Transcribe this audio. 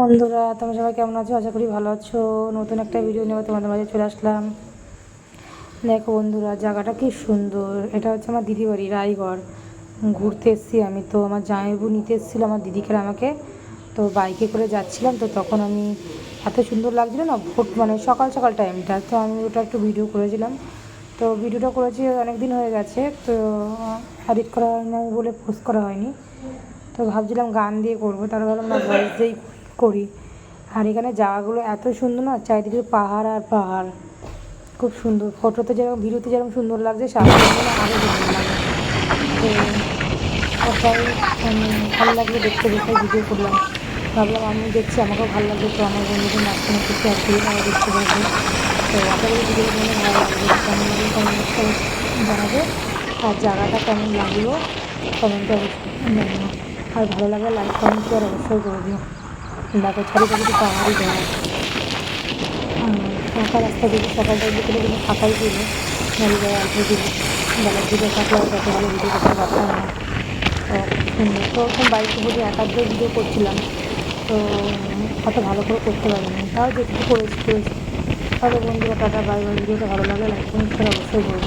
বন্ধুরা, তোমরা সবাই কেমন আছো? আশা করি ভালো আছো। নতুন একটা ভিডিও নিয়ে তোমাদের মাঝে চলে আসলাম। দেখো বন্ধুরা, জায়গাটা কি সুন্দর। এটা হচ্ছে আমার দিদি বাড়ি, রায়গড়। ঘুরতে এসেছি আমি তো। আমার জামাইবু নিতে এসেছিল, আমার দিদিকে আমাকে। তো বাইকে করে যাচ্ছিলাম, তো তখন আমি এত সুন্দর লাগছিল না, ভোট মানে সকাল সকাল টাইমটা তো আমি ওটা একটু ভিডিও করেছিলাম। তো ভিডিওটা করেছি অনেক দিন হয়ে গেছে। তো এডিট করা হয়নি বলে পোস্ট করা হয়নি। তো ভাবছিলাম গান দিয়ে করব তার ভাবলাম না ভয়েস দিয়েই করি। আর এখানে জায়গাগুলো এত সুন্দর না, চারিদিকে পাহাড় আর পাহাড়। খুব সুন্দর। ফটোতে যেরকম, ভিডিওতে যেরকম সুন্দর লাগছে, সামনে আরও সুন্দর লাগে তো মানে ভালো লাগল দেখতে দেখতে ভিডিও করলাম। ভাবলাম আমি দেখছি, আমাকেও ভালো লাগবে তো আমার বন্ধুদের মাঝখানে কিছু আর করি দেখতে পারবে। তো আশা করি ভিডিও মনে ভালো লাগবে। কেমন লাগবে কমেন্টটা জানাবে। আর জায়গাটা কেমন লাগল কমেন্টে অবশ্যই আর ভালো লাগলে লাইক কমেন্ট শেয়ার অবশ্যই করে দিও। দেখো চারিপাশে পাহাড়ি ঘর ফাঁকা রাস্তা দিকে সকালটার দিকে কিন্তু ফাঁকাই ছিল। গাড়ি গাড়ি আসবে দিল বেলার দিকে থাকলে তত ভালো ভিডিও করতে পারতাম না তো সুন্দর তো ওরকম বাড়িতে বসে একাধিক ভিডিও করছিলাম। তো অত ভালো করে করতে পারিনি। তাও যেটুকু করেছি করেছি। তাহলে বন্ধুরা, টাটা, বাই বাই। ভিডিওটা ভালো লাগলে লাইক কমেন্ট করে অবশ্যই করব